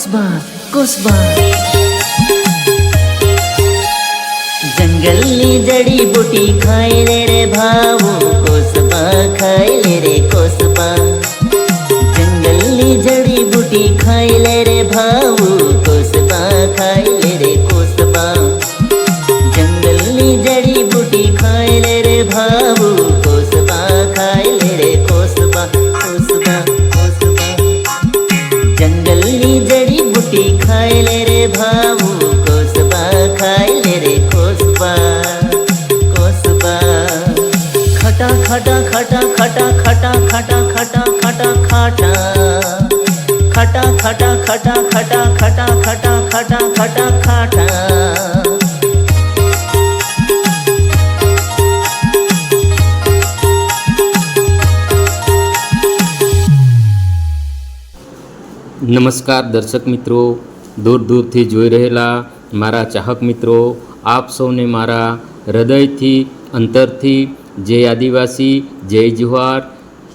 कोसबा कोसबा जंगल ने जड़ी बूटी खाए ले रे भावो कोसबा खाए ले रे कोसबा जंगल ने जड़ी बूटी खाए ले रे भावो ખટા. ખટા નમસ્કાર દર્શક મિત્રો, દૂર દૂરથી જોઈ રહેલા મારા ચાહક મિત્રો, આપ સૌને મારા હૃદયથી, અંતરથી જય આદિવાસી, જય જુહાર.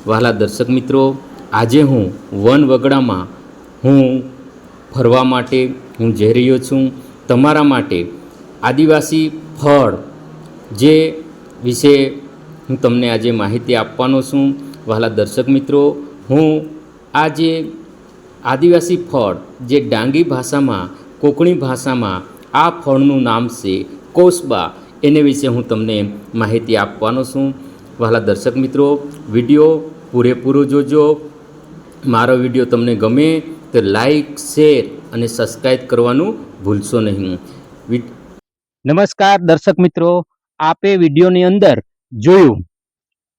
વહાલા દર્શક મિત્રો, આજે હું વન વગડામાં હું ફરવા માટે હું જઈ રહ્યો છું. તમારા માટે આદિવાસી ફળ જે વિશે હું તમને આજે માહિતી આપવાનો છું. વહાલા દર્શક મિત્રો, હું આ જે આદિવાસી ફળ જે ડાંગી ભાષામાં, કોકણી ભાષામાં આ ફળનું નામ છે કોસબા, એને વિશે હું તમને માહિતી આપવાનો છું. વહાલા દર્શક મિત્રો, વીડિયો પૂરેપૂરો જોજો. મારો વીડિયો તમને ગમે તો લાઈક શેર અને સબસ્ક્રાઈબ કરવાનું ભૂલશો નહીં. નમસ્કાર દર્શક મિત્રો આપે વિડીયોની અંદર જોયું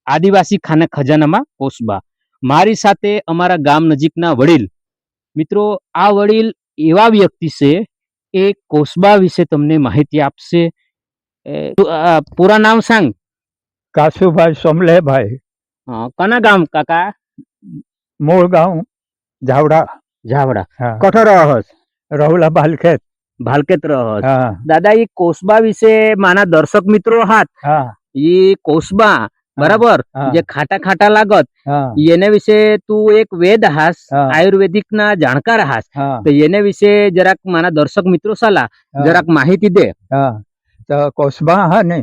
આદિવાસી ખાના ખજાનામાં કોસબા. મારી સાથે અમારા ગામ નજીકના વડીલ. મિત્રો આ વડીલ એવા વ્યક્તિ છે એ કોસબા વિશે તમને માહિતી આપશે. એ, તું, આ, પૂરા નામ સાંગ. કાશુભાઈ સોમલેભાઈ. હા, કના ગામ કાકા? મૂળ ગામ ઝાવડા. ઝાવડા. કઠો રહસ રહુલા બાલખેત. ભાલકેત રહસ દાદા એ કોસબા વિશે માના દર્શક મિત્રો હાથ. એ કોસબા બરાબર? જે ખાટા ખાટા લાગત. એને વિશે તું એક વેદ હાસ આયુર્વેદિક ના જાણકાર હાસ. તો એને વિશે જરાક મારા દર્શક મિત્રો સલાહ જરાક માહિતી દે. તો કોસબા હા ને?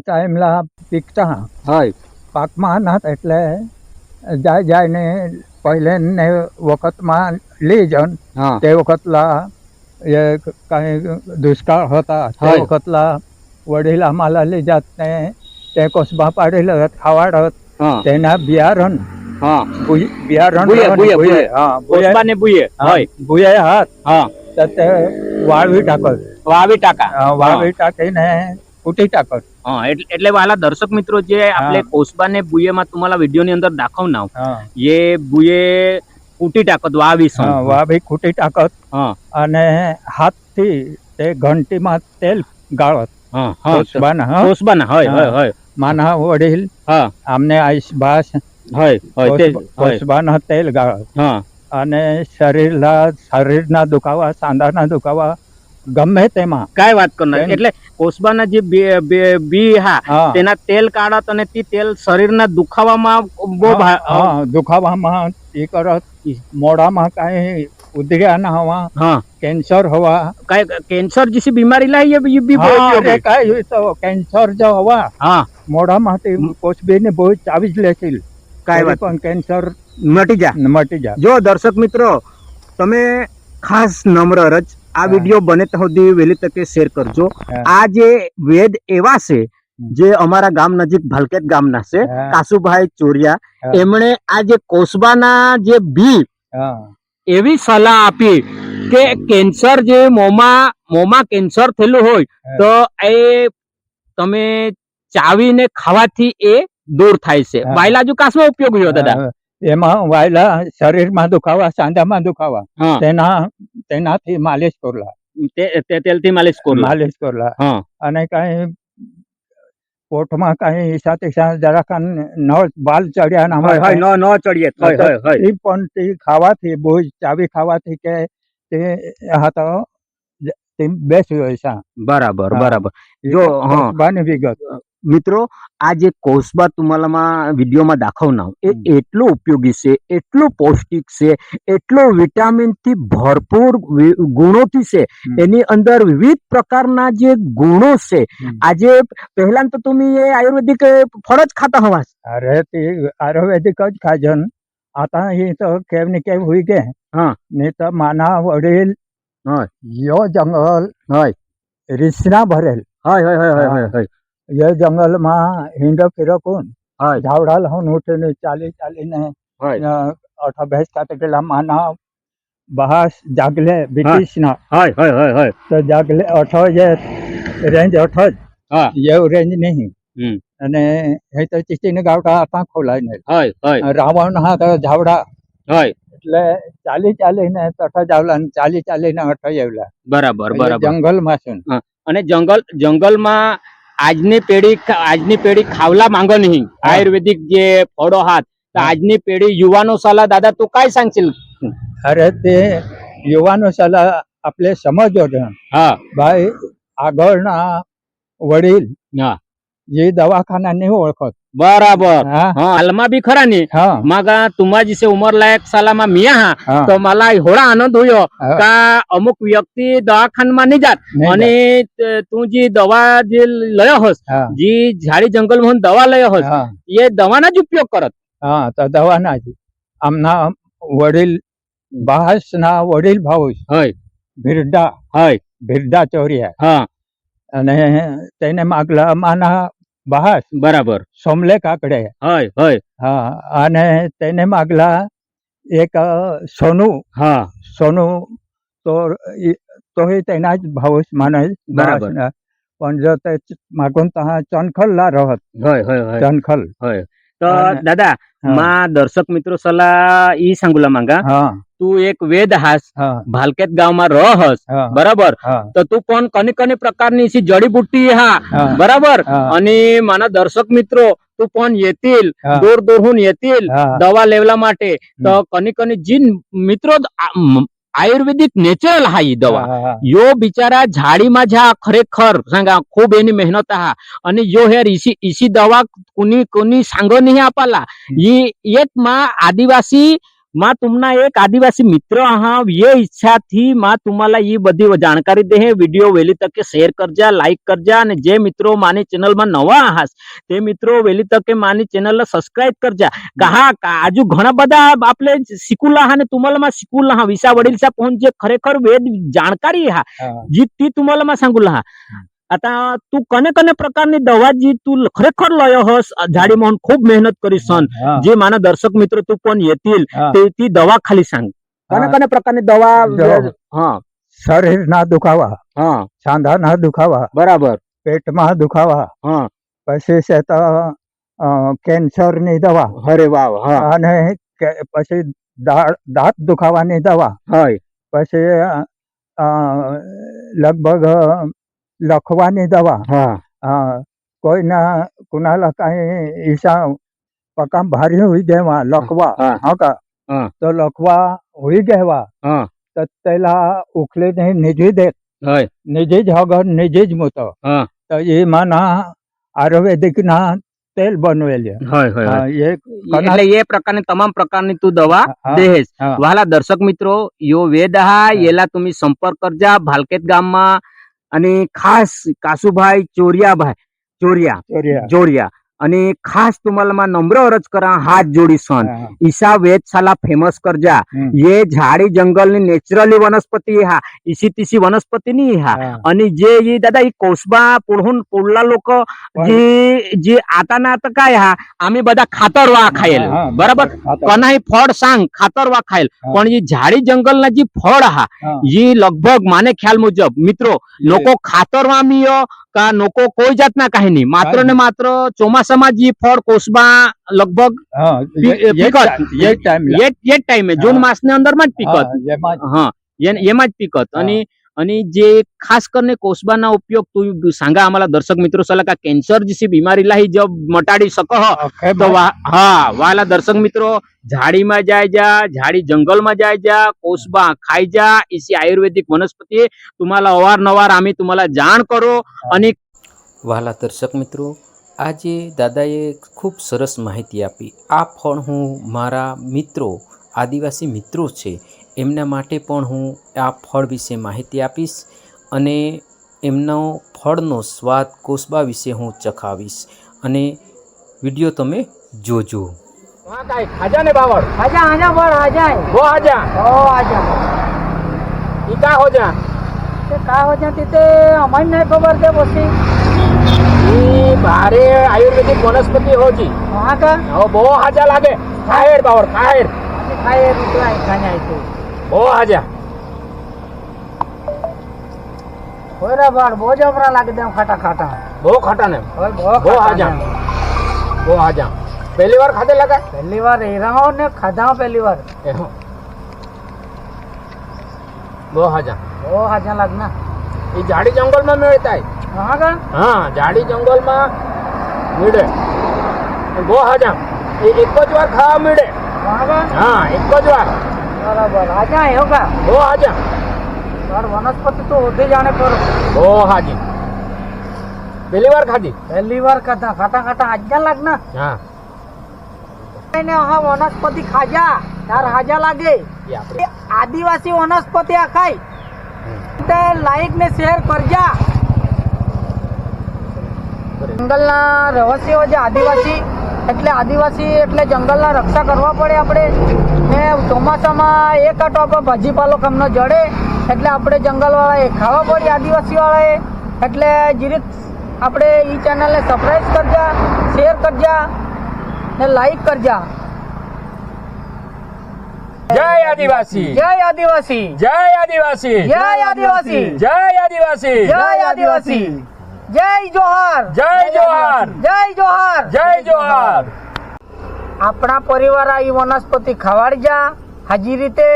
ટાઈમલા પીકતા હા. પાકમાં ના એટલે જાય જાય ને पहिले वखत मा ले जाऊन ते वखतला काही दुष्काळ होता. ते वखतला वडील आम्हाला ले जात नाही. ते कस बापाडील खावाड होत. ते ना बियारण बियारण भुये हात. तर ते वाळवी टाकत वाळवी टाका. वाळवी टाकी नाही खोटी टाकत हा એટલે વાલા દર્શक મિત્રો जे आपले कोसबाने बुयेમાં तुम्हाला व्हिडिओની અંદર दाखवणार ये बुये ખૂટી તાકત વાવી છે હા વાવી ખૂટી તાકત હા. અને હાથથી તે ઘંટીમાં તેલ ગાળત. હા હા. કોસબાના હા. કોસબાના હોય હોય હોય. માના વડીલ હા. આમને આઈશ ભાસ હોય હોય તે કોસબાના તેલ ગાળત. હા. અને શરીરના શરીરના દુખાવા સાંધાના દુખાવા ગમે તેમાં. કઈ વાત કરનાર એટલે કોસબાના જે બી હા તેના તેલ કાઢત અને તે તેલ શરીરના દુખાવામાં બહુ દુખાવામાં એ કરત મોઢામાં કાંઈ ઉધર્યા ના હવા કેન્સર હવા. કઈ કેન્સર જેસી બીમારી લાવી બી કાંઈ તો કેન્સર જો હવા. હા. મોઢામાંથી કોસબીને બહુ ચાવી જ લેશે. કઈ વાત. પણ કેન્સર મટી જા. મટી જા. જો દર્શક મિત્રો તમે ખાસ નમ્ર રચ આ વીડિયો બને સુધી વહેલી તકે શેર કરજો. આ જે વેદ એવા છે જે અમારા ગામ નજીક ભાલકેત ગામના છે કાસુભાઈ ચોરિયા. એમણે આ જે કોસબાના જે બી એવી સલાહ આપી કે કેન્સર જે મોમાં મોમાં કેન્સર થયેલું હોય તો એ તમે ચાવીને ખાવાથી એ દૂર થાય છે. બાયલાજુ કાસમાં ઉપયોગ થયો દાદા. એમાં વાયલા શરીરમાં દુખાવા સાંધામાં દુખાવા. તેના તેનાથી માલિશ કરલા. તે તે તેલથી માલિશ કરું માલિશ કરલા. અને કઈ પોટમાં કઈ સાથે જરાક ન બાલ ચડ્યા ના હોય ન ન ચડીએ એ પણ તે ખાવાથી બહુ ચાવી ખાવાથી કે તે હા તે બેસ્યું હોય બરાબર બરાબર. જો, હા. કોસબાની વિગત. મિત્રો આ જે કોસબા तुम्हाला માં વિડીયોમાં દાખવનાર એ એટલો ઉપયોગી છે એટલો પૌષ્ટિક છે એટલો વિટામિન થી ભરપૂર વિ- ગુણોથી છે હમ. એની અંદર વિવિધ પ્રકારના જે ગુણો છે हम्म. આજે પહેલા તો तुम्ही हे आयुर्वेदिक फळच खाता हवास अरे ते आयुर्वेदिकच खाजन आता हे तर केव नि केव होई गे हा. नाही तर माना वडील होय. यो जंगल होय रिसना भरेल होय होय होय होय हा. होय होय ये जंगल માં હિંડ ફિરકુન होय ઝાવડા લહુન ઉઠીને ચાલી ચાલીને होय અઠા ભેંસ ખાતે ગયેલા માના બહાસ જાગલે બ્રિટિશના होय होय होय होय તો જાગલે અઠો જે રેન્જ અઠો જ હા એવું રેન્જ નહીં હમ. અને એ તો ચીચીને ગાવડા હતા ખોલાઈને होय होय રાવણ હા તો ઝાવડા होय એટલે ચાલી ચાલીને તઠ જ આવલા ને ચાલી ચાલીને અઠ આવલા બરાબર બરાબર જંગલમાં છે ને. અને જંગલ જંગલમાં आजनी पेढी आजनी पेढी खावला मांग नाही. आयुर्वेदिक जे फडो आहात तर आजनी पेढी युवानुसाला दादा तू काय सांगशील? अरे ते युवानुसाला आपले समज होत हा. बाई आघळ ना वडील ये दवाखाना नहीं ओळखत बराबर हा. हा आलमा बी खरा नी हा मागा तुम्हा जिसे उमर लायक सालामा मिया हा हा. तर मला एवढा आनंद होयो हा. का अमुक व्यक्ती दवाखानमा नाही जात नाही आणि त- तू जी दवा जे लय होस हा. जी झाडी जंगल म्हणून दवा लय होस हा. ये दवानाच उपयोग करत हा तर दवानाची आमना वडील भास ना वडील ભાઉસ હય. ભિરડા હय ભિરડા ચોર્યા હા અને તેને માગલા માના બહાસ બરાબર સોમલે કાકડે હોય હોય હા અને તેને માગલા એક અ, સોનું હા સોનું તો ઈ- તોય તેના જ ભાવ માને બરાબર. બહાસના. પણ જો તે ચ- માગુન તો ચનખલ લા રહત હોય હોય હોય ચનખલ હોય તો અને- દાદા હા. માં દર્શક મિત્રો સલાહ ઈ सांगूला માંગા હા તું એક વેદ હાસ. ભાલકેત ગામમાં રહ હસ. બરાબર? તો તું કોણ? કની કની પ્રકારની છે? જડીબુટ્ટી હા. બરાબર? અને મારા દર્શક મિત્રો તું કોણ? યેતિલ. દૂર દૂર હું યેતિલ. દવા લેવલા માટે. તો કની કની જીન મિત્રો આયુર્વેદિક નેચરલ હા ઈ દવા. યો બિચારા ઝાડીમાં જા ખરેખર. સાંગા ખૂબ એની મહેનત હા. અને યો હેર ઈસી ઈસી દવા કુની કુની સાંગો નહીં આપાલા. ઈ એક માં આદિવાસી माँ तुमना एक आदिवासी मित्र हाँ ये इच्छा थी माँ तुम्हाला ये बड़ी जानकारी दे है वीडियो वेली तक शेयर कर जा लाइक कर जा ने जे मित्रों मानी चैनल में नवा आहास ते मित्रों वेली तक मानी चैनल सब्सक्राइब कर जा कहा आजू घना बदा आपले शिकूला हा ने तुम्हाला मा शिकूला हा विसा वडील सा पहुंच जे खरेखर वेद जाणकारी हा जी ती तुम्हाला मा सांगूला हा आता तू कने कने प्रकारनी दवा जी तू खरेखर लय हस झाडी म्हणून खूप मेहनत करी सन હા, जे माना दर्शक मित्र तू पण येतील હા. ते ती दवा खाली सांग कने હા. कने प्रकारनी दवा જો हा શરીરના દુખાવા हा સાંધાના દુખાવા बराबर પેટમાં દુખાવા हा પછી છે તો અ, કેન્સરની દવા अरे वा वा, हा અને કે- પછી દાળ દાંત દુખાવાની દવા हाय પછી અ, અ, લગભગ લખવાની દવા. હા. હા કોઈના કુનાલા કાંઈ ઈસા પકામ ભારી હોઈ ગયા લખવા. હા. કા? તો લખવા હોઈ ગયા તો પેલા ઉખલે ને નિજી દે. નિજી જ હગર નિજી જ મૂતો. તો એમાં ના આયુર્વેદિક ના તેલ બનવેલી. એટલે એ પ્રકારની તમામ પ્રકારની તું દવા દેહેશ. વાલા દર્શક મિત્રો યો વેદ હા. એલા તમે સંપર્ક કરજા ભાલકેત ગામમાં અને ખાસ કાસુભાઈ ચોરિયાભાઈ ચોરિયા ચોર્યા. જોડિયા અને ખાસ तुम्हाला માં નમ્ર અરજ કરા હાથ જોડી સન હા, ઈશા વેદશાલા फेमस करजा हम्म. ये झाडी जंगलनी नेचरली वनस्पती हा इसी तिसी वनस्पती नाही हा હા. आणि जे ही दादा ही कोसबा पुढून पुढला लोक जी जी आता ना आता काय हा आम्ही બધા ખાતરવા ખાયેલ હા, હા, બરાબર ખાતર. કનાઈ ફળ सांग ખાતરવા ખાયેલ હા. પણ જે ઝાડી જંગલના જે ફળ હા હા. જે લગભગ માને ખ્યાલ મુજબ મિત્રો લોકો ખાતરવા મીયો કા લોકો કોઈ જાતના કાંઈ નહીં માત્ર ને માત્ર ચોમાસામાં જે ફળ કોસબા લગભગ હા, પી- એ- એ જ પીકત. ટાઈમ- એ જ ટાઈમ લા- એ જ ટાઈમે જૂન હા. માસની અંદરમાં જ પીકત હા, એમાં જ. હા એન- એમાં જ પીકત અને અને જે ખાસ કરીને કોસબાના ઉપયોગ તું सांगा आम्हाला दर्शक मित्र सला का कॅन्सर जशी बिमारीलाही जब मटाडी सक આખે તો માં- વા- હા વાલા દર્શક મિત્રો ઝાડીમાં જાય જા ઝાડી જંગલમાં જાય જા કોસબા ખાઈ જા इसी आयुर्वेदिक वनस्पती तुम्हाला अवारनवार आम्ही तुम्हाला जाण करो आणि વાલા દર્શક મિત્રો આજે દાદાએ ખૂબ સરસ માહિતી આપી. આ ફળ હું મારા મિત્રો આદિવાસી મિત્રો છે એમના માટે પણ હું આ ફળ વિશે માહિતી આપીશ અને એમનો ફળનો સ્વાદ કોસબા વિશે હું ચખાવીશ. અને વીડિયો તમે જોજો. ખાજા ને કા હો કા હો જા ખબર છે પછી. એ આયુર્વેદિક વનસ્પતિ હોજી. બહુ હાજા લાગે. ખાયર બાવર ખાયર. ખાયર બહુ હાજા. બાર બહુ જબરા લાગે દેમ ખાટા બહુ ખાટા ને બહુ હાજા. પહેલી વાર ખાધે લાગા? પહેલી વાર હીરાઓ ને ખાધા પહેલી વાર. બહુ હાજા. બહુ હાજા લાગના. એ જાડી જંગલમાં મેળતા હા જાડી જંગલમાં મળે. ગો હાજા એ એક જ વાર ખાવા મળે. હા એક જ વાર. બરાબર. હાજા એવો કા? ગો હાજા તાર વનસ્પતિ તો ઓધી જાણે પર ગો હાજી. પહેલી વાર ખાધી? પહેલી વાર ખાધા. ખાતા ખાટા હાજા લાગના? હા. એને હા વનસ્પતિ ખાજા. તાર હાજા લાગે. આદિવાસી વનસ્પતિ આ ખાય. તે લાઈક ને શેર કરજા. જંગલના રહસ્યો છે આદિવાસી એટલે આદિવાસી એટલે જંગલના રક્ષા કરવા પડે આપણે. ને ચોમાસામાં એક આટો ભાજીપાલો કમનો જડે એટલે આપણે જંગલવાળાએ ખાવા પડે આદિવાસીવાળાએ. એટલે જીરીક આપણે એ ચેનલને સબસ્ક્રાઈબ કરજા શેર કરજા ને લાઈક કરજા. જય આદિવાસી. જય આદિવાસી. જય આદિવાસી. જય આદિવાસી. જય આદિવાસી. જય આદિવાસી. જય જોહાર. જય જોહાર. જય જોહાર. જય જોહાર. આપણા પરિવાર આ વનસ્પતિ ખવાડી જા. હાજી રીતે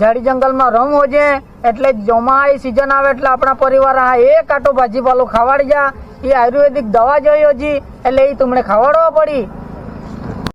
ઝાડી જંગલમાં રમ હોજે. એટલે ચોમાસી સીઝન આવે એટલે આપણા પરિવાર આ એક આટો ભાજીપાલો ખવાડી જા. એ આયુર્વેદિક દવા જોઈ હજી. એટલે એ તમને ખાવાડવા પડી.